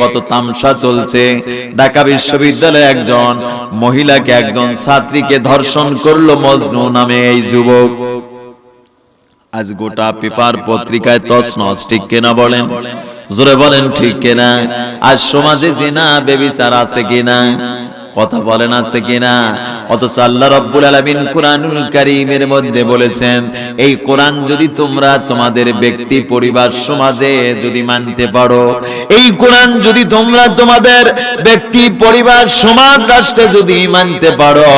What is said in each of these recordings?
কত তামসা চলছে। ঢাকা বিশ্ববিদ্যালয়ে একজন মহিলাকে, একজন ছাত্রীকে ধর্ষণ করল মজনু নামে এই যুবক। আজ গোটা পেপার পত্রিকায় তছনছ, ঠিক কেনা বলেন? জোরে বলেন, ঠিক কেনা? আজ সমাজে যে না বেবিচার আছে কিনা? কথা বলেন আছে কিনা? অথচ আল্লাহ রব্বুল আলামিন কোরআনুল কারীমের মধ্যে বলেছেন, এই কোরআন যদি তোমরা তোমাদের ব্যক্তি পরিবার সমাজে যদি মানতে পারো, এই কোরআন যদি তোমরা তোমাদের ব্যক্তি পরিবার সমাজ রাষ্ট্রে যদি মানতে পারো,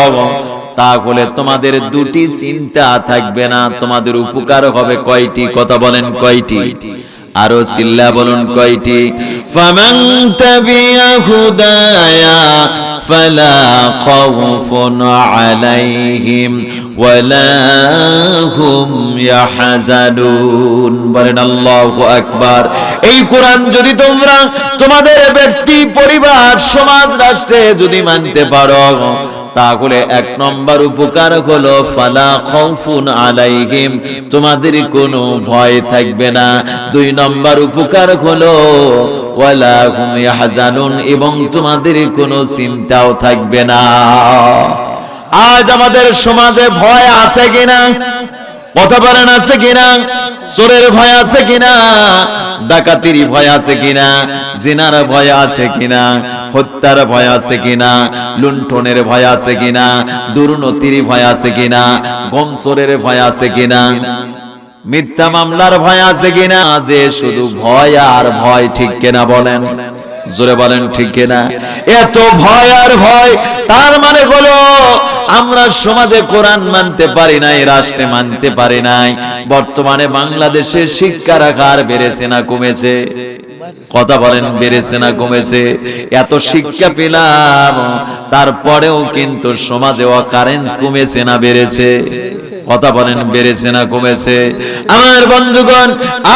তাহলে তোমাদের দুটি চিন্তা থাকবে না, তোমাদের উপকার হবে কয়টি? কথা বলেন কয়টি? আরও চিল্লা বলুন কয়টি? এই কোরআন যদি তোমরা তোমাদের ব্যক্তি, পরিবার, সমাজ, রাষ্ট্রে যদি মানতে পারো তাহলে এক নম্বর উপকার হলো, ফালা খৌফুন আলাইহিম, তোমাদের কোনো ভয় থাকবে না। দুই নম্বর উপকার হলো, ওয়ালা হুম ইয়াহজানুন, এবং তোমাদের কোনো চিন্তাও থাকবে না। আজ আমাদের সমাজে ভয় আছে কিনা? কথা বলেন আছে কিনা? চোরের ভয় আছে কিনা? ডাকাতির ভয় আছে কিনা? জিনার ভয় আছে কিনা? হত্যার ভয় আছে কিনা? লুণ্ঠনের ভয় আছে কিনা? দুর্নীতির ভয় আছে কিনা? গমসরের ভয় আছে কিনা? মিথ্যা মামলার ভয় আছে কিনা? যে শুধু ভয় আর ভয়, ঠিক কেনা বলেন? জোরে বলেন, ঠিক কেনা? এত ভয় আর ভয়, তার মানে হলো আমরা সমাজে কোরআন মানতে পারি নাই, রাষ্ট্রে মানতে পারি নাই। বর্তমানে বাংলাদেশে শিক্ষার হার বেড়েছে না কমেছে? কথা বলেন, বেড়েছে না কমেছে? এত শিক্ষা পেলাম, তারপরেও কিন্তু সমাজে অকারেন্স কমেছে না বেড়েছে। কথা বলেন, বেড়েছে না কমেছে? আমার বন্ধুগণ,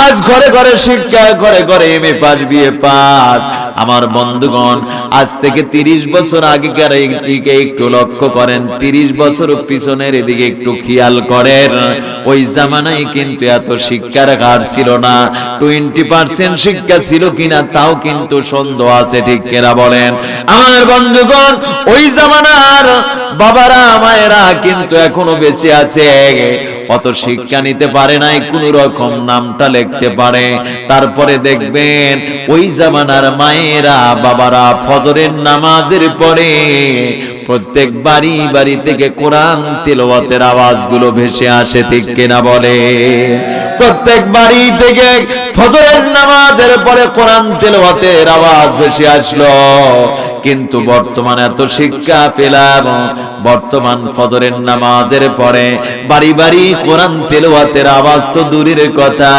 আজ ঘরে ঘরে শিক্ষা ঘরে ঘরে M A pass BA pass আমার বন্ধুগণ, আজ থেকে তিরিশ বছর আগেকার দিকে একটু লক্ষ্য করেন, তিরিশ বছর পিছনের এদিকে একটু খেয়াল করেন। ওই জামানায় কিন্তু এত শিক্ষার হার ছিল না, টোয়েন্টি পার্সেন্ট শিক্ষা ছিল কিনা তাও কিন্তু সন্দেহ আছে, ঠিক কেনা বলেন? আমার বন্ধুগণ, ওই জামানার বাবারা, মায়েরা কিন্তু এখনও বেঁচে আছে। অত শিক্ষা নিতে পারে নাই, কোন রকম নামটা লিখতে পারে। তারপরে দেখবেন, ওই জামানার মায়েরা, বাবারা ফজরের নামাজের পরে প্রত্যেক বাড়ি বাড়ি থেকে কোরআন তেলাওয়াতের আওয়াজগুলো ভেসে আসে, ঠিক কিনা বলে? প্রত্যেক বাড়ি থেকে ফজরের নামাজের পরে কোরআন তেলাওয়াতের আওয়াজ ভেসে আসলো। কিন্তু বর্তমানে এত শিক্ষা পেলাম, বর্তমান ফজরের নামাজের পরে বাড়ি বাড়ি কোরআন তেলাওয়াতের আওয়াজ তো দূরের কথা,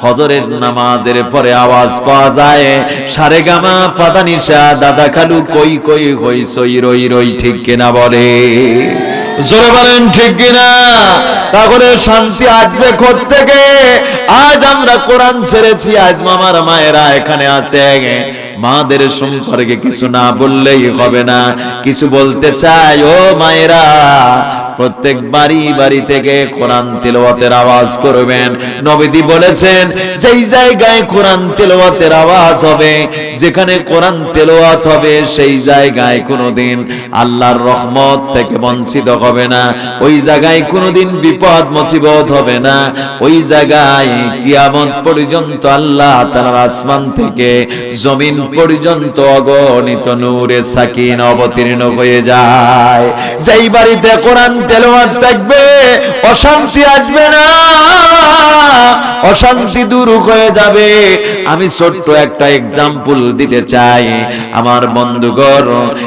ফজরের নামাজের পরে আওয়াজ পাওয়া যায়, সারে গামা পাতা নিশা দাদা খালু কই কই হই সই রই রই, ঠিক কিনা বলে? জোরে বলেন, ঠিক কিনা? তাহলে শান্তি আসবে থেকে আজ আমরা কোরআন ছেড়েছি, আজ মামার মায়েরা এখানে আছে। মাদের সম্পর্কে কিছু না বললেই হবে না। কিছু বলতে চাই ও মায়েরা প্রত্যেক বাড়ি বাড়ি থেকে কোরআন তেলাওয়াতের আওয়াজ করবেন। নবীদি বলেছেন, যেই জায়গায় কোরআন তেলাওয়াতের আওয়াজ হবে, যেখানে কোরআন তেলাওয়াত হবে, সেই জায়গায় কোনোদিন আল্লাহর রহমত থেকে বঞ্চিত হবে না। ওই জায়গায় কোনোদিন বিপদ মুসিবত হবে না। ওই জায়গায় কিয়ামত পর্যন্ত আল্লাহ তাআলার আসমান থেকে জমিন পর্যন্ত অগণিত নূরে সাকিন অবতীর্ণ হয়ে যায়। যেই বাড়িতে কোরআন তেলাওয়াত থাকবে, অশান্তি আসবে না। অশান্তি দূর হয়ে যাবে। আমি ছোট্ট একটা এক্সাম্পল দিতে চাই। আমার বন্ধুগণ,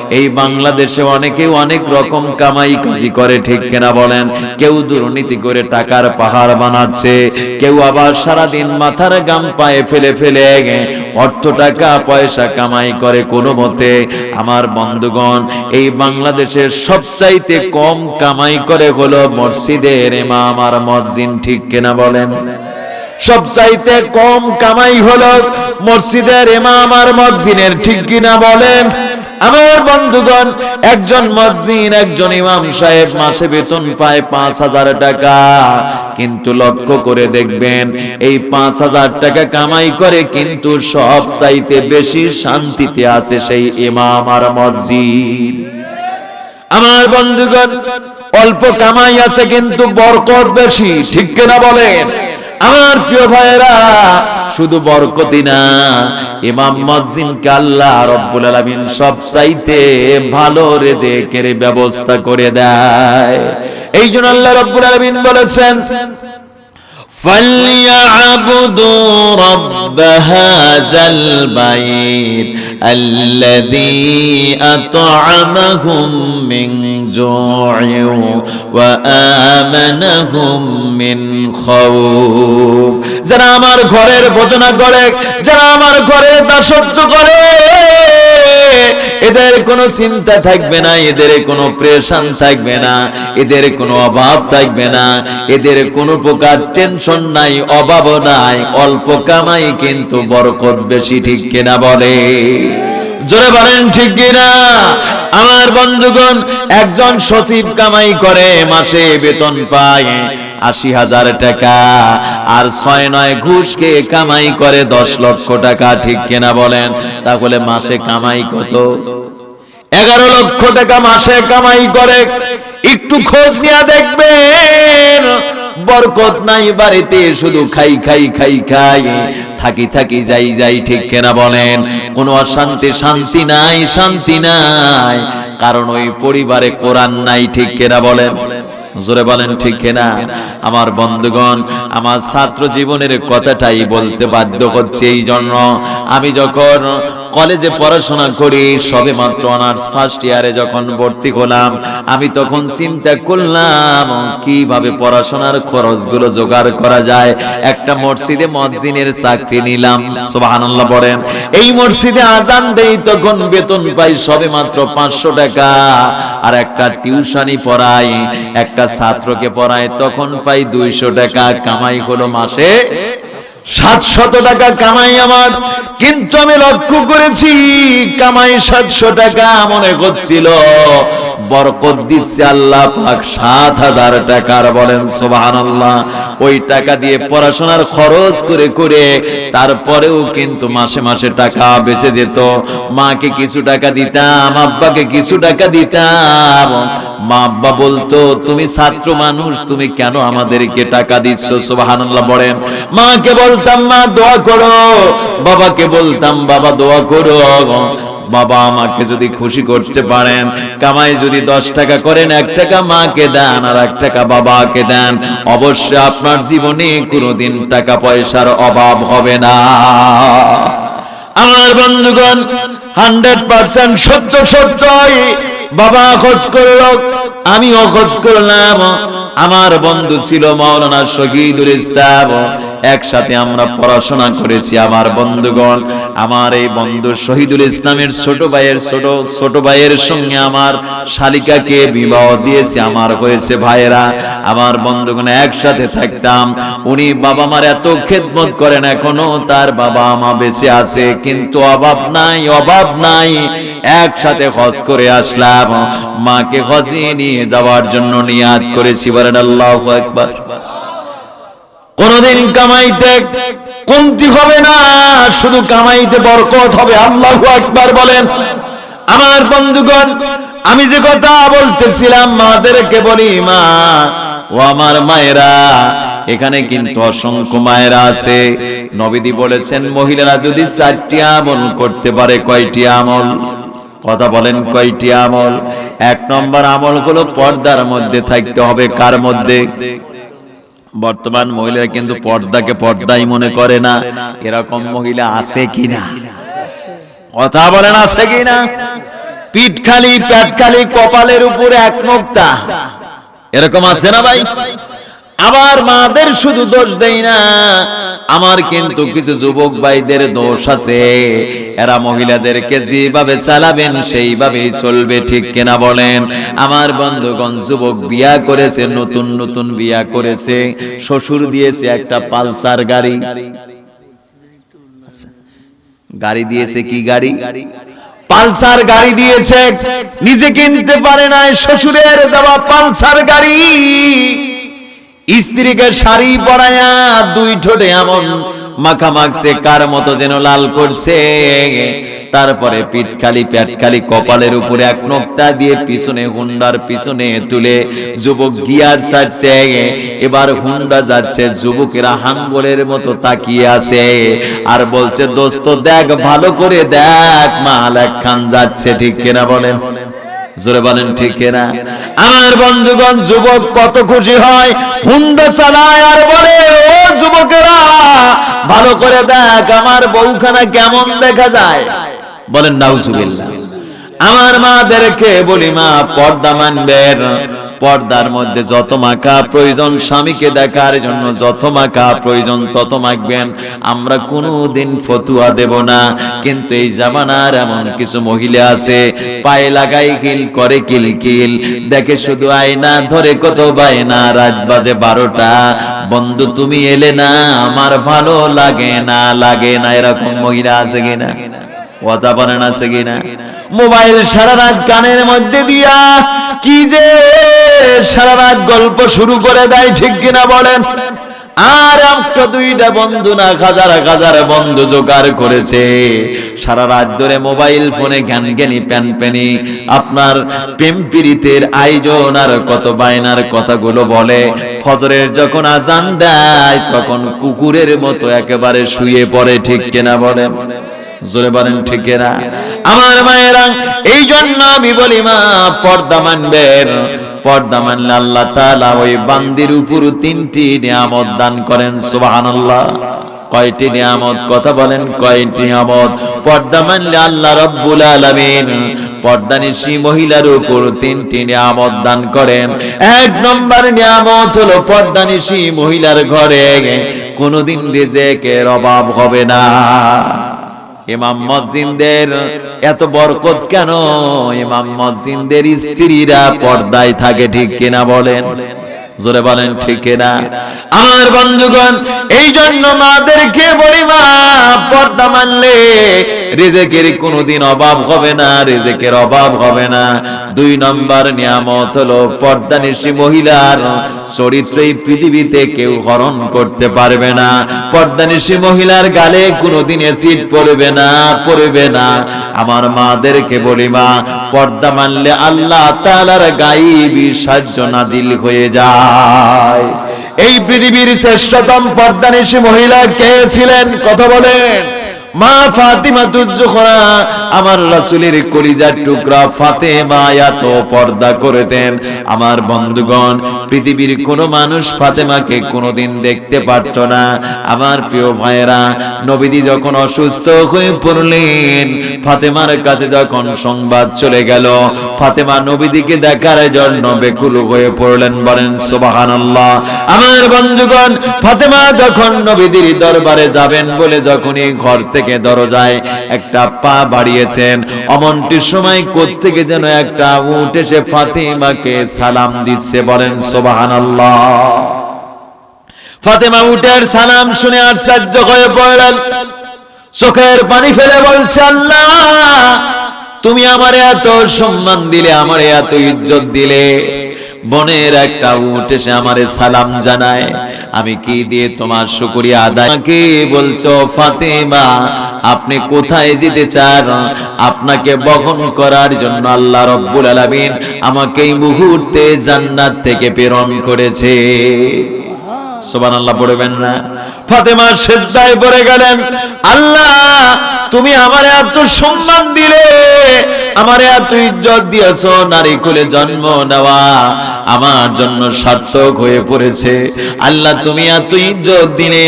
এই বাংলাদেশে অনেকে অনেক রকম কামাই কাজি করে, ঠিক কেনা বলেন? কেউ দুর্নীতি করে টাকার পাহাড় বানাচ্ছে, কেউ আবার সারাদিন মাথার গাম পায়ে ফেলে ফেলে অর্থ টাকা পয়সা কামাই করে কোনো মতে আমার বন্ধুগণ, এই বাংলাদেশের সবচাইতে কম কামাই করে হলো মসজিদের ইমাম আর মসজিদ, ঠিক কেনা বলেন? সবচাইতে কম কামাই হলো মসজিদের ইমাম আর মসজিদের, ঠিক কিনা বলেন? আমার বন্ধুগণ, একজন মসজিদ, একজন ইমাম সাহেব মাসে বেতন পায় পাঁচ হাজার টাকা। কিন্তু লক্ষ্য করে দেখবেন, এই পাঁচ হাজার টাকা কামাই করে কিন্তু সব চাইতে বেশি শান্তিতে আছে সেই ইমাম আর মসজিদ। আমার বন্ধুগণ, অল্প কামাই আছে কিন্তু বরকত বেশি, ঠিক কিনা বলেন? আমার প্রিয় ভাইয়েরা শুধু বরকতি না, ইমাম মজিনকে আল্লাহ রব্বুল আলামিন সব চাইতে ভালো রেজে রেজেকের ব্যবস্থা করে দেয়। এই জন্য আল্লাহ রব্বুল আলামিন বলেছেন فليعبدوا رب هذا البيت الذي أطعمهم من جوع وآمنهم من خوف যারা আমার ঘরের ভোজনা করে যারা আমার ঘরে দাসত্ব করে এদের কোনো চিন্তা থাকবে না, এদের কোনো প্রেশান থাকবে না, এদের কোনো অভাব থাকবে না, এদের কোনো প্রকার টেনশন নাই, অভাব নাই, অল্প কামাই কিন্তু বরকত বেশি, ঠিক কিনা বলে? জোরে বলেন, ঠিক কিনা? আমার বন্ধুগণ, একজন সচিব কামাই করে, মাসে বেতন পায় আশি হাজার টাকা। আর ছয় নয় ঘুষকে কামাই করে দশ লক্ষ টাকা, ঠিক কিনা বলেন? তাহলে মাসে কামাই কত? এগারো লক্ষ টাকা মাসে কামাই করে। একটু খোঁজ নিয়ে দেখবেন, বরকত নাই বাড়িতে, শুধু খাই খাই খাই খাই। থাকি থাকি, যাই যাই, ঠিক কেনা বলেন? কোনো অশান্তি, শান্তি নাই শান্তি নাই। কারণ ওই পরিবারে কোরআন নাই, ঠিক কেনা বলেন? জোরে বলেন ঠিক কিনা? আমার বন্ধুগণ, আমার ছাত্র জীবনের কথাটাই বলতে বাধ্য করছে এই জন্য। আমি যখন কলেজে পড়াশোনা করি, সবে মাত্র অনার্স ফার্স্ট ইয়ারে যখন ভর্তি হলাম, আমি তখন চিন্তা করলাম, কীভাবে পড়াশোনার খরচগুলো জোগাড় করা যায়? একটা মসজিদে মসজিদের চাকরি নিলাম, সুবহানাল্লাহ বলেন। এই মসজিদে আজান দেই, তখন বেতন পাই সবে মাত্র পাঁচশো টাকা। আর একটা টিউশনি পড়াই, একটা ছাত্রকে পড়াই, তখন পাই দুইশো টাকা। কামাই হলো মাসে সাতশত টাকা কামাই আমার। কিন্তু আমি লক্ষ্য করেছি কামাই সাতশো টাকা মনে করছিল বরকত দিচ্ছে আল্লাহ পাক সাত হাজার টাকার বলেন সোবাহান আল্লাহ ওই টাকা দিয়ে পড়াশোনার খরচ করে করে তারপরেও কিন্তু মাসে মাসে টাকা বেঁচে যেত। মাকে কিছু টাকা দিতাম, আব্বাকে কিছু টাকা দিতাম। মা আব্বা বলতো, তুমি ছাত্র মানুষ, তুমি কেন আমাদেরকে টাকা দিচ্ছ? সুবহানাল্লাহ বলেন। মাকে বলতাম, মা, দোয়া করো। বাবাকে বলতাম, বাবা, দোয়া করো। বাবা আমাকে যদি খুশি করতে পারেন, কামাই যদি দশ টাকা করেন, এক টাকা মাকে দেন আর এক টাকা বাবাকে দেন, অবশ্যই আপনার জীবনে কোনোদিন টাকা পয়সার অভাব হবে না। আমার বন্ধুগণ, হান্ড্রেড পার্সেন্ট সত্য সত্যই। বাবা খোঁজ করল, আমিও খোঁজ করলাম। আমার বন্ধু ছিল মাওলানা শহীদুল ইসলাম। একসাথে আমরা পড়াশোনা করেছি। আমার বন্ধুগণ, আমার এই বন্ধু শহীদুল ইসলামের ছোট ভাইয়ের ছোট ছোট ভাইয়ের সঙ্গে আমার শালিকাকে বিবাহ দিয়েছে, আমার হয়েছে ভাইয়েরা। আমার বন্ধুগণ, একসাথে থাকতাম। উনি বাবা মার এত খেদমত করেন, এখনও তার বাবা মা বেঁচে আছে, কিন্তু অভাব নাই অভাব নাই। একসাথে হজ করে আসলাম। মাকে হজিয়ে নিয়ে যাওয়ার জন্য নিয়াদ করেছি, বলেন আল্লাহ একবার কোনদিন কামাইতে কমতি হবে না, শুধু কামাইতে বরকত হবে। আল্লাহ একবার বলেন। আমার বন্ধুগণ, আমি যে কথা বলতেছিলাম, মাদেরকে বলি, মা, ও আমার মায়েরা, এখানে কিন্তু অসংখ্য মায়েরা আছে। নবীদি বলেছেন, মহিলারা যদি চারটি আমল করতে পারে, কয়টি আমল? কথা বলেন, কয়টি আমল? এক নম্বর আমল হলো পর্দার মধ্যে থাকতে হবে। কার মধ্যে? বর্তমান মহিলারা কিন্তু পর্দাকে পর্দাই মনে করে না। এরকম মহিলা আছে কিনা? কথা বলেন, আছে কিনা? পিঠ খালি পেট খালি, কপালের উপরে এক মুক্তা। এরকম আছে না ভাই? আবার মাদের শুধু দোষ দেই না। আমার কিন্তু কিছু যুবক ভাইদের দোষ আছে। এরা মহিলাদেরকে যেভাবে চালাবেন, সেইভাবেই চলবে, ঠিক কিনা বলেন? আমার বন্ধুগণ, যুবক বিয়া করেছে, নতুন নতুন বিয়া করেছে। শ্বশুর দিয়েছে একটা পালসার গাড়ি। গাড়ি দিয়েছে কি গাড়ি? পালসার গাড়ি দিয়েছে। নিজে কিনতে পারে নাই, শ্বশুরের দেওয়া পালসার গাড়ি। স্ত্রীকে শাড়ি পরায়া দুই ঠোঁটে এমন মাখা মাখছে, কার মতো যেন লাল করছে। তারপরে পিঠ খালি পেট খালি কপালের উপরে এক নোকতা দিয়ে পিছনে হুন্ডার পিছনে তুলে যুবক গিয়ার ছাড়ছে। এবার হুন্ডা যাচ্ছে, যুবকেরা হাঙ্গলের মতো তাকিয়ে আছে। আর বলছে, দোস্ত, দেখ, ভালো করে দেখ, মাল খান যাচ্ছে, ঠিক কিনা বলেন? জোরে বলেন, ঠিক না আমার বন্ধুগণ, যুবক কত খুশি হয়? হুন্ডা চালায় আর বলে, ও যুবকেরা, ভালো করে দেখ, আমার বউখানা কেমন দেখা যায়? বলেন, নাউজুবিল্লাহ। আমার মা মাদেরকে বলি, মা, পর্দা মানবেন। পর্দার মধ্যে যত মাখা প্রয়োজন স্বামীকে দেখার জন্য যত মাখা প্রয়োজন তত মাখবেন। আমরা কোনোদিন ফতুয়া দেব না, কিন্তু এই জামানার এমন কিছু মহিলা আছে, পায়ে লাগাই কিল, করে কিল কিল। দেখে শুধু আয়না, ধরে কত বায়না, রাত বাজে বারোটা। বন্ধু, তুমি এলে না, আমার ভালো লাগে না লাগে না এরকম মহিলা আছে কিনা? কথা বলেন আছে কিনা? মোবাইল সারা রাত কানের মধ্যে দিয়া, কি যে সারা রাত গল্প শুরু করে দেয়, ঠিক কিনা বলেন? আর একটা দুইটা বন্ধু না হাজার হাজার বন্ধু জোগাড় করেছে। সারা রাত ধরে মোবাইল ফোনে জ্ঞান জ্ঞানী প্যান প্যানি। আপনার প্রেম পীড়িতের আয়োজন আর কত বায়নার কথাগুলো বলে। ফজরের যখন আজান দেয়, তখন কুকুরের মতো একেবারে শুয়ে পড়ে, ঠিক কেনা বলেন? জোরে বলেন ঠিক না আমার মায়েরা এই জন্য আমি বলি, মা, পর্দা মানবেন। পর্দা মানলে আল্লাহ তাআলা ওই বান্দির উপর তিনটি নিয়ামত দান করেন, সুবহানাল্লাহ। কয়টি নিয়ামত? কথা বলেন, কয়টি নিয়ামত? পর্দা মানলে আল্লাহ রব্বুল আলামিন পর্দানিশী মহিলার উপর তিনটি নিয়ামত দান করেন। এক নম্বর নিয়ামত হলো পর্দানিশী মহিলার ঘরে। কোনোদিন রিজেকের অভাব হবে না। ইমাম মসজিদের এত বরকত কেন? ইমাম মসজিদের স্ত্রীরা পর্দায় থাকে ঠিক কিনা বলেন? জোরে বলেন, ঠিক কিনা? আমার বন্ধুগণ এই জন্য মাদেরকে বলি মা, পর্দা মানলে রিজেকের কোনোদিন অভাব হবে না, রিজেকের অভাব হবে না। দুই নম্বর নিয়ামত হলো পর্দানিশী মহিলার চরিত্র এই পৃথিবীতে কেউ হরণ করতে পারবে না। পর্দানিশী মহিলার গালে কোনোদিন এসিড পড়বে না পড়বে না। আমার মাদেরকে বলি মা, পর্দা মানলে আল্লাহ তাআলার গাইবি সাহায্য নাজিল হয়ে যায়। এই পৃথিবীর শ্রেষ্ঠতম পর্দানিশী মহিলা কে ছিলেন? কথা বলেন। মা ফাতিমা তুজ্জোখরা আমার রাসূলের কলিজার টুকরা ফাতেমা এত পর্দা করেতেন আমার বন্ধুগণ, পৃথিবীর কোন মানুষ ফাতেমাকে কোনোদিন দেখতে পারত না। আমার প্রিয় ভাইয়েরা নবীদি যখন অসুস্থ হয়ে পড়লেন, ফাতেমার কাছে যখন সংবাদ চলে গেল, ফাতেমা নবীদিকে দেখার জন্য বেকুল হয়ে পড়লেন, বলেন, সুবহানাল্লাহ। আমার বন্ধুগণ, ফাতেমা যখন নবীদির দরবারে যাবেন বলে যখনই ঘর থেকে দরজায় একটা পা বাড়িয়েছেন। অমনটির সময় কোত্থেকে যেন একটা উঠ এসে ফাতেমাকে সালাম দিচ্ছে, বলেন, সুবহানাল্লাহ। ফাতেমা উটের সালাম শুনে আশ্চর্য হয়ে পড়লেন। চোখের পানি ফেলে বলছে, আল্লাহ, তুমি আমারে এত সম্মান দিলে, আমারে এত ইজ্জত দিলে। বনের একটা উঠ এসে আমারে সালাম জানায়। আমি কি দিয়ে তোমার শুকরিয়া আদায়? আমাকে বলছো, ফাতেমা, আপনি কোথায় যেতে চান? আপনাকে বহন করার জন্য আল্লাহ রব্বুল আলামিন আমাকে এই মুহূর্তে জান্নাত থেকে প্রেরণ করেছে। সুবহানাল্লাহ, পড়বেন না। ফাতেমা সেজদায় পড়ে গেলেন। আল্লাহ, তুমি আমার এত সম্মান দিলে, আমার এত ইজ্জত দিয়েছ, নারী কুলে জন্ম নেওয়া। আমার জন্য সার্থক হয়ে পড়েছে। আল্লাহ, তুমি এত ইজ্জত দিলে,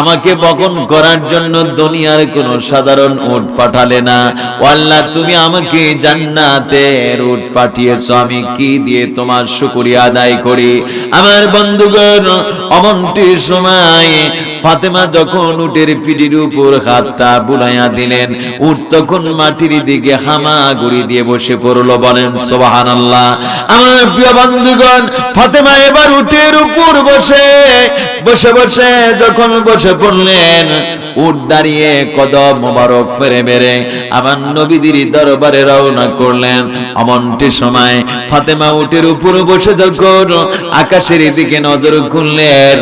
আমাকে বকন করার জন্য দুনিয়ার কোন সাধারণ উট পাঠালে না। ও আল্লাহ, তুমি আমাকে জান্নাতের উট পাঠিয়েছো, আমি কি দিয়ে তোমার শুকরিয়া আদায় করি? আমার বন্ধুগণ অমনটির সময় ফাতেমা যখন উটের পিঠির উপর হাতটা বুলাইয়া দিলেন, উট তখন মাটির দিকে হামাগুড়ি দিয়ে বসে পড়ল, বলেন, সুবহানাল্লাহ। আমার প্রিয় বন্ধুগণ ফাতেমা এবার উটের উপর বসে বসে বসে যখন বসে পড়লেন উট দাঁড়িয়ে কদম মোবারক মেরে মেরে আমার নবীদের দরবারে রওনা করলেন। অমনটি সময় ফাতেমা উটের উপর বসে যখন আকাশের দিকে নজর খুললেন,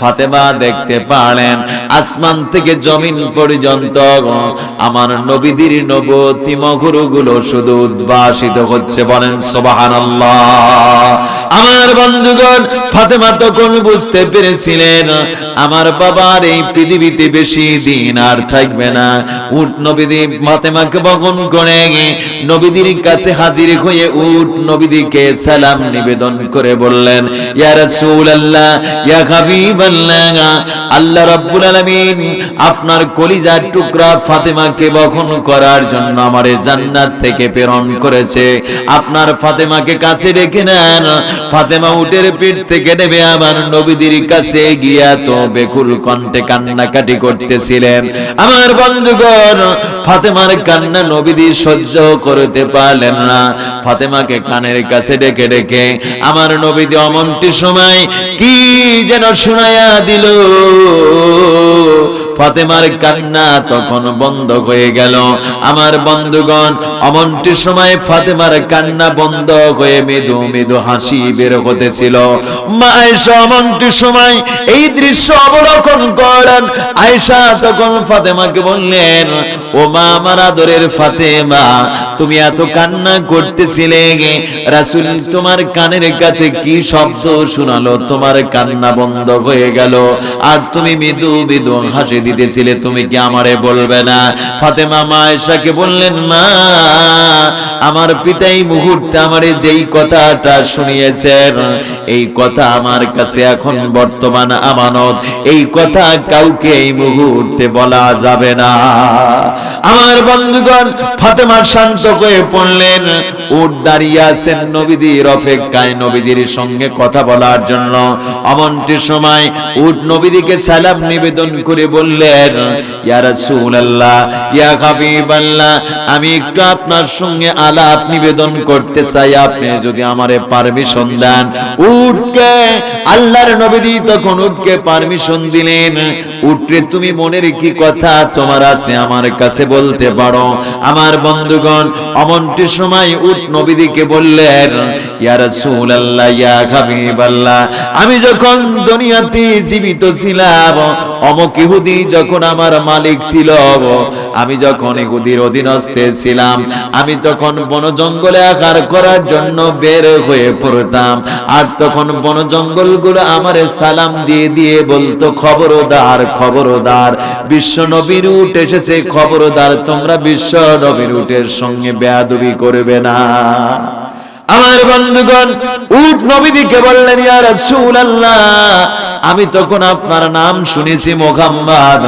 ফাতেমা দেখতে পারলেন আসমান থেকে জমিন পর্যন্ত আমার নবীদের নবতী মগরগুলো শুধু উদ্ভাসিত হচ্ছে বলেন সুবহানাল্লাহ। আমার বন্ধুগণ, ফাতেমা তখন বুঝতে পেরেছিলেন, আমার বাবার এই পৃথিবীতে বেশি দিন আর থাকবে না। উট নবীদি, ফাতেমাকে বহন করে নবীদের কাছে হাজির হয়ে উট নবীদিকে সালাম নিবেদন করে বললেন, ইয়া রাসূলুল্লাহ, ইয়া হাবিবাল্লাহ, আল্লাহ রাব্বুল আলামিন আপনার কলিজার টুকরা ফাতেমাকে বহন করার জন্য আমারে জান্নাত থেকে প্রেরণ করেছে। আপনার ফাতেমাকে কাছে রেখে নেন ফাতেমা উটের পিঠ থেকে নেবে আমার নবীদের কাছে গিয়া তো বেকুল কণ্ঠে কান্নাকাটি করতেছিলেন। আমার বন্ধুগণ, ফাতেমার কান্না নবীদি সহ্য করতে পারলেন না। ফাতেমাকে কানের কাছে ডেকে ডেকে আমার নবীদি অমনটি সময় কি যেন শুনাইয়া দিল। ফাতেমার কান্না তখন বন্ধ হয়ে গেল। আমার বন্ধুগণ অমনটি সময় ফাতেমার কান্না বন্ধ হয়ে মৃদু মৃদু হাসি বের হতেছিল। মা আয়েশা সময় এই দৃশ্য অবলোকন করেন আয়েশা তখন ফাতেমাকে বললেন, ও মা, আমার আদরের ফাতেমা, তুমি এত কান্না করতেছিলে রাসূল, তোমার কানের কাছে কি শব্দ শোনালো? তোমার কান্না বন্ধ হয়ে গেল। আর তুমি মৃদু মৃদু হাসি দিতেছিলে, তুমি কি আমারে বলবে না? ফাতেমা মা আয়েশাকে বললেন, মা, আমার পিতা এই মুহূর্তে আমারে যেই কথাটা শুনিয়েছেন, এই কথা আমার কাছে এখন বর্তমান আমানত। এই কথা কাউকে এই মুহূর্তে বলা যাবে না। আমার বন্ধুগণ, ফাতেমা শান্ত হয়ে পড়লেন। উট দাঁড়িয়ে আছেন নবীদের অপেক্ষায়, নবীদের সঙ্গে কথা বলার জন্য। অমনটি সময় উট নবীদিকে সালাম নিবেদন করে বললেন রাসূলুল্লাহ আমি একটু আপনার সঙ্গে আলাপ নিবেদন করতে চাই। আপনি যদি আমারে পারমিশন দেন। উটকে আল্লাহর নবীদি তখন উটকে পারমিশন দিলেন। তুমি মনের কি কথা তোমার আছে আমার কাছে বলতে পারো। আমার বন্ধুগণ সময় উট নবীদিকে বললেন আমি যখন দুনিয়াতে জীবিত ছিলাম, অমক যখন আমার মালিক ছিল, আমি যখন ইহুদির অধীনস্থে ছিলাম, আমি তখন বন জঙ্গলে আকার করার জন্য বের হয়ে পড়তাম। আর তখন বন জঙ্গলগুলো আমারে সালাম দিয়ে দিয়ে বলতো, খবরদার খবরদার, বিশ্ব নবীর উঠ এসেছে, খবরদার, তোমরা বিশ্ব নবীর উঠের সঙ্গে বেয়াদবি করবে না। আমার বন্ধুগণ উট নবীদিকে বললেন ইয়া রাসূলুল্লাহ আমি তখন আপনার নাম শুনেছি মোহাম্মদ।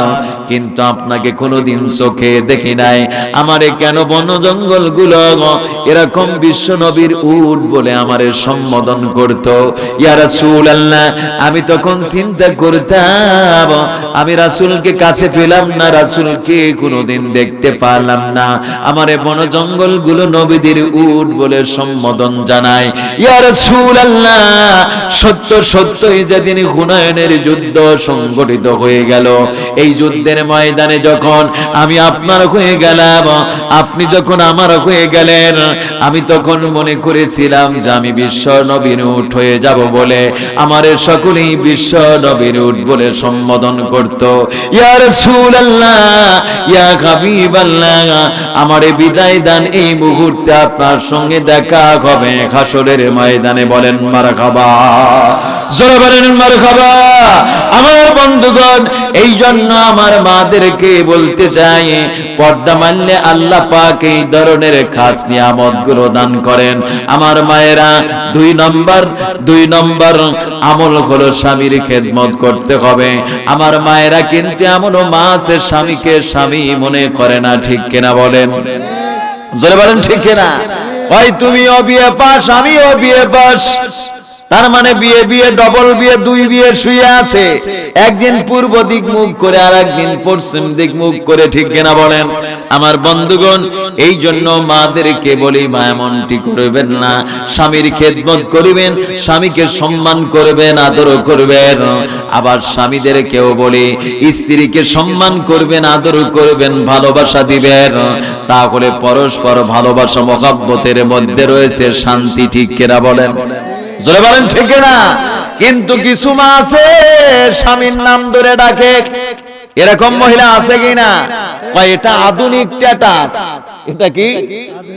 কিন্তু আপনাকে কোনোদিন চোখে দেখি নাই। আমারে কেন বন জঙ্গলগুলো এরকম বিশ্ব নবীর উট বলে আমারে সম্বোধন করত। ইয়া রাসূলুল্লাহ, আমি তখন চিন্তা করতাম, আমি রাসূলকে কাছে পেলাম না, রাসূলকে কোনোদিন দেখতে পারলাম না। আমারে বন জঙ্গলগুলো নবীদের উট বলে সম্বোধন জানায়। ইয়া রাসূলুল্লাহ, সত্য সত্যই যেদিন হুনায়নের যুদ্ধ সংগঠিত হয়ে গেল, এই যুদ্ধের ময়দানে যখন আমি আপনার হয়ে গেলাম, আপনি যখন আমার হয়ে গেলেন, আমি তখন মনে করেছিলাম যে আমি বিশ্ব নবীন উঠ হয়ে যাব বলে, আমার সকলেই বিশ্ব নবীন উঠ বলে সম্বোধন করত। ইয়া রাসূলুল্লাহ, ইয়া হাবিবাল্লাহ, আমারে বিদায় দান এই মুহূর্তে আপনার সঙ্গে দেখা হবে হাসরের ময়দানে বলেন, মারহাবা। আমার বন্ধুগণ এই জন্য আমার মাদেরকে বলতে চাই, পর্দা মানলে আল্লাহ পাক এই ধরনের খাস নিয়ামতগুলো দান করেন। আমার মায়েরা, দুই নম্বর দুই নম্বর আমল হলো স্বামীর খেদমত করতে হবে। আমার মায়েরা কিন্তু এমনও স্বামীকে স্বামী মনে করে না, ঠিক কিনা বলেন? জোরে বলেন, ঠিক কিনা? ভাই তুমিও বিয়ে পাস, আমিও বিয়ে পাস। তার মানে বিয়ে বিয়ে ডবল বিয়ে, দুই বিয়ে শুয়ে আছে। একদিন পূর্ব দিক মুখ করে আর একদিন পশ্চিম দিক মুখ করে, ঠিক কিনা বলেন? আমার বন্ধুগণ, এই জন্য মাদেরকে বলি, মা এমনটি করবেন না। স্বামীর খেদমত করিবেন, স্বামীকে সম্মান করবেন, আদর করবেন। আবার স্বামীদেরকেও বলি, স্ত্রীকে সম্মান করবেন, আদর করবেন, ভালোবাসা দিবেন। তাহলে পরস্পর ভালোবাসা, মহাব্বতের মধ্যে রয়েছে শান্তি, ঠিক কেনা বলেন? জোরে বলেন, ঠিক না? কিন্তু কিছু মা আছে স্বামীর নাম ধরে ডাকে। এরকম মহিলা আছে কিনা কয়, এটা আধুনিক ট্যাটাস এটা কি?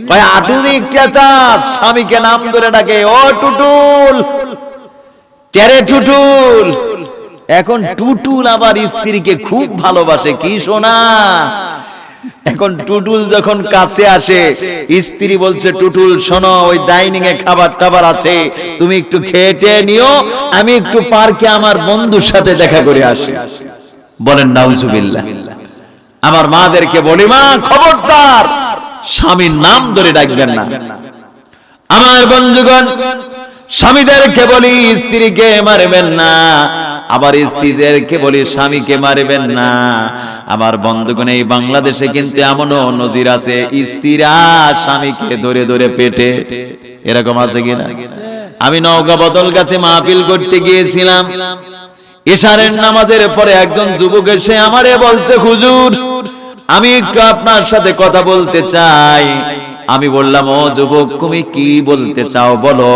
কয়, আধুনিক ট্যাটাস স্বামীকে নাম ধরে ডাকে, ও টুটুল। ক্যারে টুটুল? এখন টুটুল আবার স্ত্রীকে খুব ভালোবাসে, কি শোনা? এখন টুটুল যখন কাছে আসে, স্ত্রী বলছে, টুটুল, শোনো, ওই ডাইনিং এ খাবার টাবার আছে, তুমি একটু খেয়ে নিও, আমি একটু পার্কে আমার বন্ধুর সাথে দেখা করে আসি। বলেন, নাউজুবিল্লাহ। আমার মাদেরকে বলি, মা, খবরদার, স্বামীর নাম ধরে ডাকবেন না। আমার বন্ধুগণ, স্বামীদেরকে বলি, স্ত্রীকে মারবেন না আবার স্ত্রীদেরকে বলি, স্বামীকে মারবেন না। আমার বন্ধুগণ, এই বাংলাদেশে কিন্তু এমনও নজির আছে, স্ত্রীরা স্বামীকে ধরে ধরে পেটে। এরকম আছে কিনা? আমি নওগাঁ বদল গাছে মাহফিল করতে গিয়েছিলাম। এশারের নামাজের পরে একজন যুবক এসে আমারে বলছে, হুজুর, আমি একটু আপনার সাথে কথা বলতে চাই। আমি বললাম, ও যুবক, তুমি কি বলতে চাও বলো?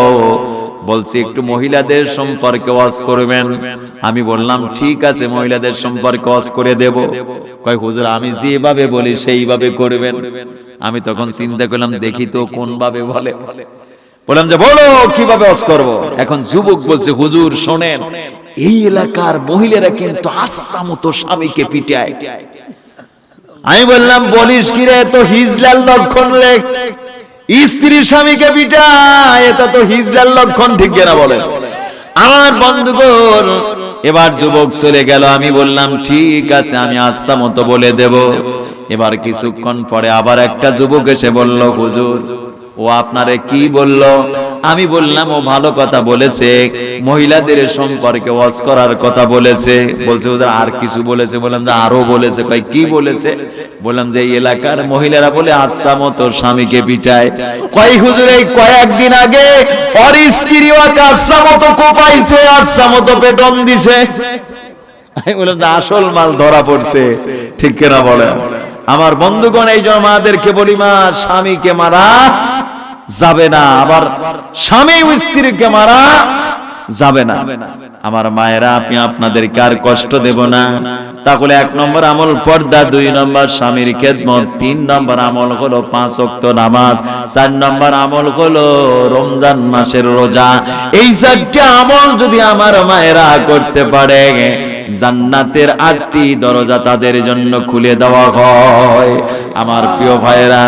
বলছি, একটু মহিলাদের সম্পর্কে ওয়াজ করবেন। আমি বললাম, ঠিক আছে, মহিলাদের সম্পর্কে ওয়াজ করে দেব। কয়, হুজুর, আমি যেভাবে বলি সেইভাবে করবেন। আমি তখন চিন্তা করলাম, দেখি তো কোন ভাবে বলে। বললাম যে, বলো, কীভাবে ওয়াজ করব? এখন যুবক বলছে, হুজুর, শোনেন, এই এলাকার মহিলারা কিন্তু আচ্ছা মতো স্বামীকে পিটায়। আমি বললাম, বলিস কি রে তো হিজলাল লক্ষণ লেখ স্ত্রী স্বামীকে পিটায়, এটা তো হিজড়ার লক্ষণ, ঠিক কেনা বলে আমার বন্ধুগণ, এবার যুবক চলে গেল, আমি বললাম, ঠিক আছে, আমি আচ্ছা মতো বলে দেব। এবার কিছুক্ষণ পরে আবার একটা যুবক এসে বলল, হুজুর ও আপনারে কি বলল? আমি বললাম, ও ভালো কথা বলেছে, মহিলাদের সম্পর্কে ওয়াজ করার কথা বলেছে। বলছে, ওদের আর কিছু বলেছে? বললাম যে, আরও বলেছে। কয়, কি বলেছে? বললাম যে এলাকার মহিলারা বলে আচ্ছা মতো স্বামীকে পিটায়। কয়, হুজুর, এই কয়েকদিন আগে ওর স্ত্রী ওকে আচ্ছা মতো কোপাইছে আচ্ছা মতো বেতন দিছে। আমি বললাম যে, আসল মাল ধরা পড়ছে। ঠিক কিনা বলেন? আমার বন্ধুগণ, এই জন্য মাদেরকে বলি, মা, স্বামীকে মারা যাবে না। আবার স্বামী স্ত্রীকে মারা যাবে না। আমার মায়েরা আপনি আপনাদেরকে আর কষ্ট দেব না। তাহলে এক নম্বর আমল পর্দা দুই নম্বর স্বামীর খেদমত তিন নম্বর আমল হলো পাঁচ অক্ত নামাজ চার নম্বর আমল হলো রমজান মাসের রোজা। এই চারটি আমল যদি আমার মায়েরা করতে পারে জান্নাতের আটটি দরজা তাদের জন্য খুলে দেওয়া হয়। আমার প্রিয় ভাইরা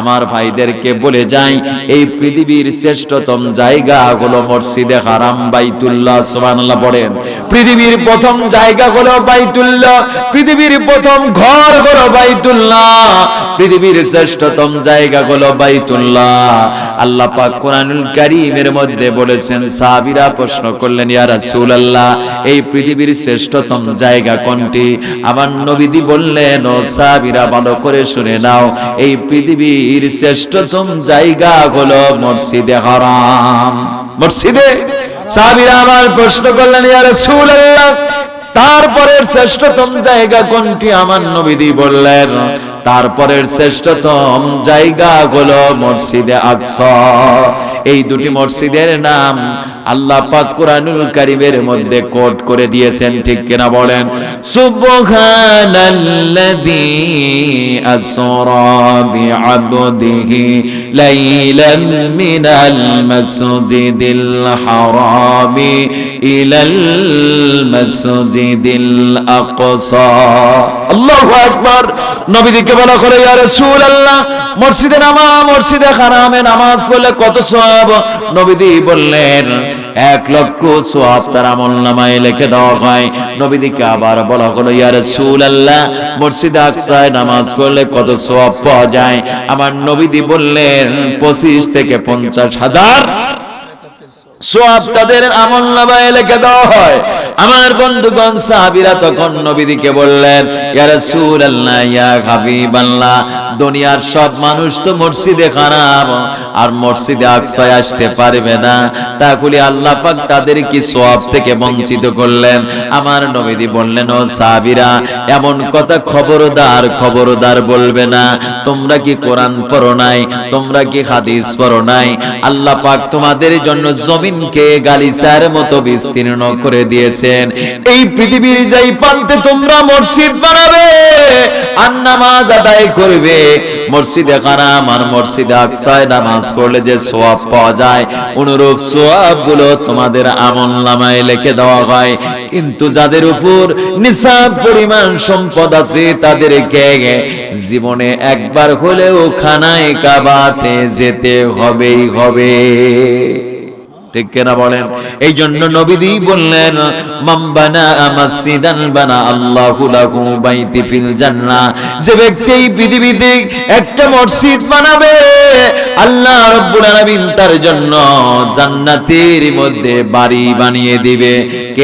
আমার ভাইদেরকে বলে যাই, এই পৃথিবীর শ্রেষ্ঠতম জায়গা হলো মসজিদে হারাম, বাইতুল্লাহ, সুবহানাল্লাহ পড়েন। পৃথিবীর প্রথম জায়গা হলো বাইতুল্লাহ, পৃথিবীর প্রথম ঘর হলো বাইতুল্লাহ, পৃথিবীর শ্রেষ্ঠতম জায়গা হলো বাইতুল্লাহ। আল্লাহ পাক কোরআনুল কারীমের মধ্যে বলেছেন, সাহাবীরা প্রশ্ন করলেন, ইয়া রাসূলুল্লাহ, এই পৃথিবীর শ্রেষ্ঠতম জায়গা কোনটি? আমার নবীদি বললেন, ও সাহাবীরা ভালো করে শুনে নাও, এই পৃথিবীর শ্রেষ্ঠতম জায়গা হলো মসজিদে হারাম। মসজিদে? সাহাবীরা আমার প্রশ্ন করলেন, ইয়া রাসূলুল্লাহ, তারপরের শ্রেষ্ঠতম জায়গা কোনটি? আমার নবীদি বললেন, তারপরের শ্রেষ্ঠতম জায়গা হলো মসজিদে আকসা। এই দুটি মসজিদের নাম আল্লাহ পাক কোরআনুল কারীমের মধ্যে কোট করে দিয়েছেন, ঠিক কিনা বলেন? সুবহানাল্লাযী আসরা বিআবদিহি লাইলান মিনাল মাসজিদিল হারামি ইলাল মাসজিদিল আকসা। আল্লাহু আকবার। নবীদিকে বলা করে ইয়া রাসূলুল্লাহ মসজিদে নামা মসজিদে হারামে নামাজ পড়লে কত সব নবীদি বললেন, এক লক্ষ সোয়াব তার আমল নামায় লেখে দেওয়া হয়। নবীদিকে আবার বলা হলো ইয়ার সুল আল্লাহ মসজিদে আকসায় নামাজ পড়লে কত সোয়াব পাওয়া যায়? আমার নবীদি বললেন, পঁচিশ থেকে পঞ্চাশ হাজার সোয়াব তাদের আমল নামায় লিখে দেওয়া হয়। আমার বন্ধুগণ সাহাবিরা তখন নবীদিকে বললেন ইয়া রাসূলুল্লাহ ইয়া হাবিবাল্লাহ দুনিয়ার সব মানুষ তো মসজিদে খারাপ। আর মসজিদে আকসায় আসতে পারবে না। তাহলে আল্লাহ পাক তাদের কি সওয়াব থেকে বঞ্চিত করলেন। আমার নবীদি বললেন, ও সাহাবীরা, এমন কথা খবরদার খবরদার বলবে না। তোমরা কি কোরআন পড়ো নাই? তোমরা কি হাদিস পড়ো নাই? আল্লাহ পাক তোমাদের জন্য জমিনকে গালিচার মতো বিস্তীর্ণ করে দিয়েছেন। এই পৃথিবীর যাই প্রান্তে তোমরা মসজিদ বানাবে আর নামাজ আদায় করবে, মসজিদে কারাম আর মসজিদে আকসায় নামাজ পড়লে যে সোয়াব পাওয়া যায়, অনুরূপ সোয়াবগুলো তোমাদের আমল নামায় লিখে দেওয়া হয়। কিন্তু যাদের উপর নিসাব পরিমাণ সম্পদ আছে, তাদেরকে জীবনে একবার হলেও খানায় কাবাতে যেতে হবেই হবে। ঠিক কেনা বলেন? এই জন্য নবীদি বললেন যে ব্যক্তি পৃথিবীতে একটা মসজিদ বানাবে, আল্লাহ রব্বুল আলামিন তার জন্য জান্নাতের মধ্যে বাড়ি বানিয়ে দিবে। কে